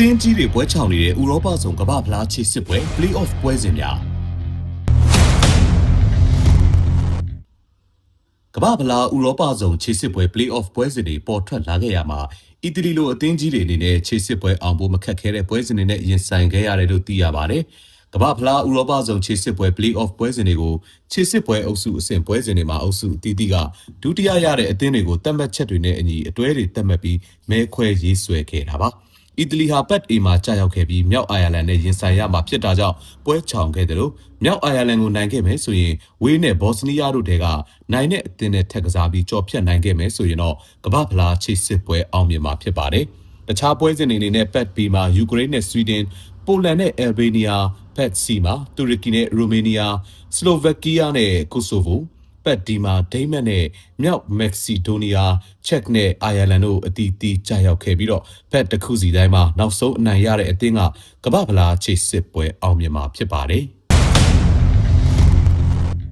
တင်းကြီးတွေပွဲချောင်နေတဲ့ဥရောပဆောင်ကမ္ဘာဖလားချစ်စစ်ပွဲ Play-off ပွဲစဉ်များကမ္ဘာဖလားဥရောပဆောင်ချစ်စစ်ပွဲ Play-off ပွဲစဉ်တွေပေါ်ထွက်လာခဲ့ရမှာအီတလီလိုအသင်းကြီးတွေအနေနဲ့ချစ်စစ်ပွဲအောင်ဖို့မခက်ခဲတဲ့ပွဲစဉ်တွေနဲ့ရင်ဆိုင်ခဲ့ရတယ်လို့သိရပါတယ်။ကမ္ဘာဖလားဥရောပဆောင်ချစ်စစ်ပွဲ Play-off ပွဲစဉ်တွေကိုချစ်စစ်ပွဲအုပ်စုအဆင့်ပွဲစဉ်တွေမှာအုပ်စုအသီးသီးကဒုတိယရတဲ့အသင်းတွေကိုတတ်မှတ်ချက်တွေနဲ့အညီအတွဲတွေတတ်မှတ်ပြီးမဲခွဲရေးဆွဲခဲ့တာပါ။ အီတလီဟာပတ်အေမှာကြာရောက်ခဲ့ပြီးမြောက်အိုင်ယာလန်နဲ့ရင်ဆိုင်ရမှာဖြစ်တာကြောင့်ပွဲချောင်ခဲ့တယ်လို့မြောက်အိုင်ယာလန်ကိုနိုင်ခဲ့မယ်ဆိုရင်ဝေးနဲ့ဘော့စနီးယားတို့တဲကနိုင်တဲ့အသင်းနဲ့ထက်ကစားပြီးကြော်ဖြတ်နိုင်ခဲ့မယ်ဆိုရင်တော့ကမ္ဘာဖလားချစ်စစ်ပွဲအောင်မြင်မှာဖြစ်ပါတယ်။တခြားပွဲစဉ်တွေအနေနဲ့ပတ်ဘီမှာယူကရိန်းနဲ့ဆွီဒင်ပိုလန်နဲ့အယ်ဘေးနီးယားဖက်စီမှာတူရကီနဲ့ရိုမေးနီးယားစလိုဗက်ကီးယားနဲ့ကိုဆိုဗို ပတ်ဒီမာဒိမတ်နဲ့မြောက်မက္ကဆီဒိုးနီးယားချက်နဲ့အိုင်ယာလန်တို့အတီးတီးကြာရောက်ခဲ့ပြီးတော့ဖက်တစ်ခုစီတိုင်းမှာနောက်ဆုံးအနိုင်ရတဲ့အသင်းကကမ္ဘာဖလားချေစစ်ပွဲအောင်မြင်မှာဖြစ်ပါတယ်။